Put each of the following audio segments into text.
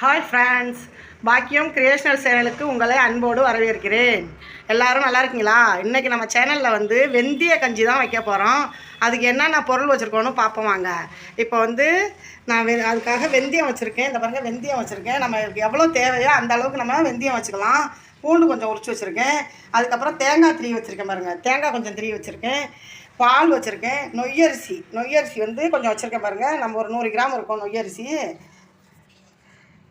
Hi friends பாக்கியம் creational சேனலுக்கு உங்களை அன்போடு வரவேற்கிறேன். எல்லாரும் நல்லா இருக்கீங்களா? இன்றைக்கி நம்ம சேனலில் வந்து வெந்தய கஞ்சி தான் வைக்க போகிறோம் அதுக்கு என்னென்ன பொருள் வச்சுருக்கோன்னு பார்ப்போம் வாங்க. இப்போ வந்து நான் வெ அதுக்காக வெந்தயம் வச்சுருக்கேன். இந்த பாருங்கள் வெந்தயம் வச்சுருக்கேன். நம்ம எவ்வளோ தேவையோ அந்த அளவுக்கு நம்ம வெந்தயம் வச்சுக்கலாம். பூண்டு கொஞ்சம் உரிச்சு வச்சுருக்கேன். அதுக்கப்புறம் தேங்காய் திரி வச்சுருக்கேன் பாருங்கள் தேங்காய் கொஞ்சம் திரி வச்சுருக்கேன். பால் வச்சுருக்கேன். நொய்யரிசி. நொய்யரிசி வந்து கொஞ்சம் வச்சுருக்கேன் பாருங்கள் நம்ம ஒரு நூறு கிராம் இருக்கும் நொய்யரிசி.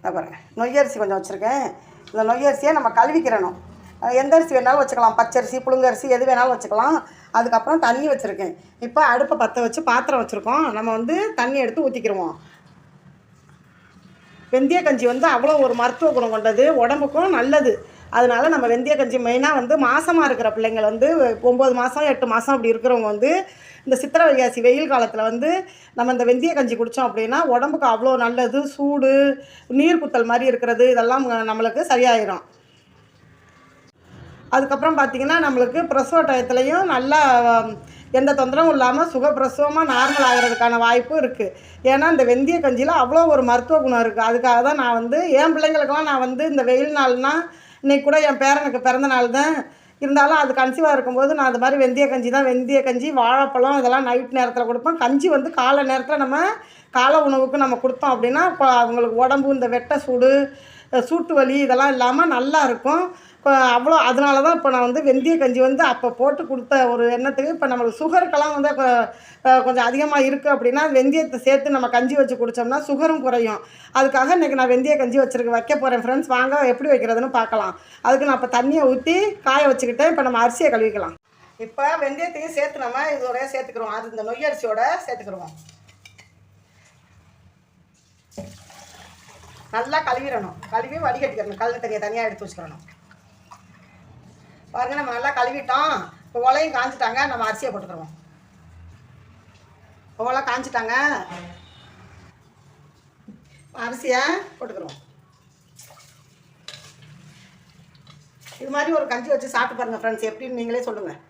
இதை பாருங்க. நொய்யரிசி கொஞ்சம் வச்சுருக்கேன். இந்த நொய்யரிசியை நம்ம கழுவிக்கிறணும். எந்த அரிசி வேணாலும் வச்சுக்கலாம். பச்சரிசி புழுங்கரிசி எது வேணாலும் வச்சுக்கலாம். அதுக்கப்புறம் தண்ணி வச்சுருக்கேன். இப்போ அடுப்பை பற்ற வச்சு பாத்திரம் வச்சுருக்கோம். நம்ம வந்து தண்ணி எடுத்து ஊற்றிக்கிருவோம் வெந்தய கஞ்சி வந்து அவ்வளோ ஒரு மருத்துவ குணம் கொண்டது. உடம்புக்கும் நல்லது. அதனால நம்ம வெந்தய கஞ்சி மெயினாக வந்து மாசமாக இருக்கிற பிள்ளைங்கள் வந்து ஒம்பது மாதம் எட்டு மாதம் அப்படி இருக்கிறவங்க வந்து இந்த சித்திரை வைகாசி வெயில் காலத்தில் வந்து நம்ம இந்த வெந்தய கஞ்சி குடித்தோம் அப்படின்னா உடம்புக்கு அவ்வளோ நல்லது சூடு நீர் குத்தல் மாதிரி இருக்கிறது இதெல்லாம் நம்மளுக்கு சரியாயிரும். அதுக்கப்புறம் பார்த்திங்கன்னா நம்மளுக்கு பிரசவ டயத்துலையும் நல்லா எந்த தொந்தரவும் இல்லாமல் சுகப்பிரசவமாக நார்மல் ஆகிறதுக்கான வாய்ப்பும் இருக்குது ஏன்னா இந்த வெந்தய கஞ்சியில் அவ்வளோ ஒரு மருத்துவ குணம் இருக்குது அதுக்காக தான் நான் வந்து என் பிள்ளைங்களுக்கெல்லாம் நான் வந்து இந்த வெயில் நாள்னால் இன்னைக்கு கூட என் பேரனுக்கு பிறந்த நாள் தான். இருந்தாலும் அது கன்சீவாக இருக்கும்போது நான் அது மாதிரி வெந்தய கஞ்சி தான். வெந்தய கஞ்சி வாழைப்பழம் இதெல்லாம் நைட் நேரத்தில் கொடுப்பேன். கஞ்சி வந்து காலை நேரத்தில் நம்ம காலை உணவுக்கு நம்ம கொடுத்தோம் அப்படின்னா இப்போ அவங்களுக்கு உடம்பு இந்த வெட்டை சூடு சூட்டு வலி இதெல்லாம் இல்லாமல் நல்லா இருக்கும். அவ்வளோ அதனால தான் இப்போ நான் வந்து வெந்தய கஞ்சி வந்து அப்போ போட்டு கொடுத்த ஒரு எண்ணத்துக்கு இப்போ நம்மளுக்கு சுகருக்கெல்லாம் வந்து கொஞ்சம் அதிகமாக இருக்குது அப்படின்னா வெந்தயத்தை சேர்த்து நம்ம கஞ்சி வச்சு குடித்தோம்னா சுகரும் குறையும். அதுக்காக இன்றைக்கி நான் வெந்தய கஞ்சி வச்சுருக்க வைக்க போகிறேன் ஃப்ரெண்ட்ஸ் வாங்க எப்படி வைக்கிறதுன்னு பார்க்கலாம். அதுக்கு நான் இப்போ தண்ணியை ஊற்றி காய வச்சுக்கிட்டேன். இப்போ நம்ம அரிசியை கழுவிக்கலாம். இப்போ வெந்தயத்தையும் சேர்த்து நம்ம இதோடய சேர்த்துக்கிறோம். அது இந்த நொய் அரிசியோட சேர்த்துக்கிறோம் நல்லா கழுவிடணும். கழுவி வடிகட்டிக்கணும். கல் தண்ணியை தனியாக எடுத்து வச்சுக்கிறணும் பாருங்க நம்ம நல்லா கழுவிட்டோம். இப்போ உலையும் காஞ்சிட்டாங்க. நம்ம அரிசியை போட்டுக்கிறோம் உலை காஞ்சிட்டாங்க. அரிசியை போட்டுக்கிறோம் இது மாதிரி ஒரு கஞ்சி வச்சு சாப்பிட்டு பாருங்கள் ஃப்ரெண்ட்ஸ் எப்படின்னு நீங்களே சொல்லுங்கள்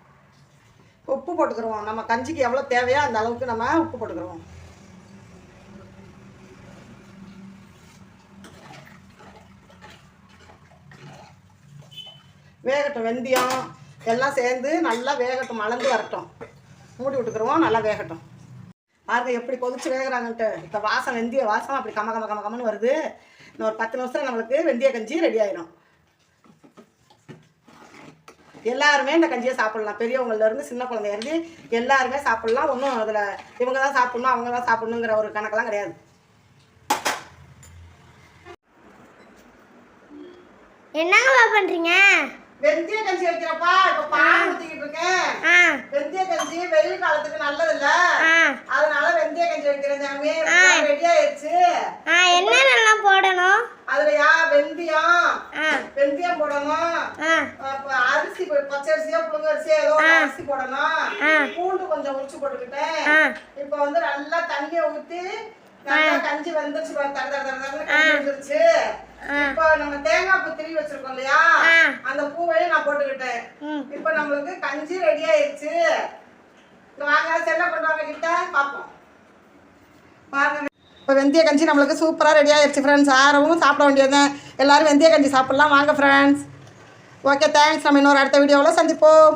உப்பு போட்டுக்கிறோம் நம்ம கஞ்சிக்கு எவ்வளோ தேவையோ அந்த அளவுக்கு நம்ம உப்பு போட்டுக்கிறோம் வேகட்டும் வெந்தயம் எல்லாம் சேர்ந்து நல்லா வேகட்டும் மலர்ந்து வரட்டும். மூடி விட்டுக்கிறோம் நல்லா வேகட்டும். பாருங்க எப்படி கொதிச்சு வேகிறாங்கன்ட்டு. இப்போ வாசம் வெந்திய வாசம் அப்படி கம கம கம கமன்னு வருது. இன்னும் ஒரு பத்து நிமிஷத்தில் நம்மளுக்கு வெந்தய கஞ்சி ரெடி ஆயிடும் எல்லாருமே இந்த கஞ்சியை சாப்பிடலாம். பெரியவங்கள்லேருந்து சின்ன குழந்தையிலேருந்து எல்லாருமே சாப்பிடலாம். ஒன்றும் அதில் இவங்க தான் சாப்பிடணும் அவங்க தான் சாப்பிடணுங்கிற ஒரு கணக்கெல்லாம் கிடையாது. என்னங்கப்பா பண்ணுறீங்க வெந்தய கஞ்சி வைக்கிறப்பா இப்போ பால் ஊற்றிக்கிட்டு இருக்கேன். வெந்தய கஞ்சி வெயில் காலத்துக்கு நல்லது இல்ல அதனால வெந்தய கஞ்சி வைக்கிறேன் சாமி. ரெடி ஆயிடுச்சு. என்னென்னலாம் போடணும்? அதுலயா வெந்தயம். வெந்தயம் போடணும். அரிசி பச்சை அரிசியோ புழுங்க அரிசியோ ஏதோ அரிசி போடணும். பூண்டு கொஞ்சம் உரிச்சு போட்டுக்கிட்டேன். இப்ப வந்து நல்லா தண்ணிய ஊத்தி நல்லா கஞ்சி வந்துருச்சு தட தடன்னு கஞ்சி வந்துருச்சு. இப்போ நம்ம தேங்காய் பூ திருவி வச்சிருக்கோம் இல்லையா ஆ. அந்த பூவையும் நான் போட்டுக்கிட்டேன். இப்போ நம்மளுக்கு கஞ்சி ரெடி ஆயிடுச்சு வாங்க செல்ல கொண்டு வாங்க கிட்ட? பார்ப்போம். பாருங்க. இப்போ வெந்தய கஞ்சி நம்மளுக்கு சூப்பராக ரெடி ஆயிடுச்சு ஃப்ரெண்ட்ஸ் ஆரவும் சாப்பிட வேண்டியதுதான். எல்லாரும் வெந்தய கஞ்சி சாப்பிட்லாம். வாங்க ஃப்ரெண்ட்ஸ் ஓகே தேங்க்ஸ் நம்ம இன்னொரு அடுத்த வீடியோவில் சந்திப்போம்.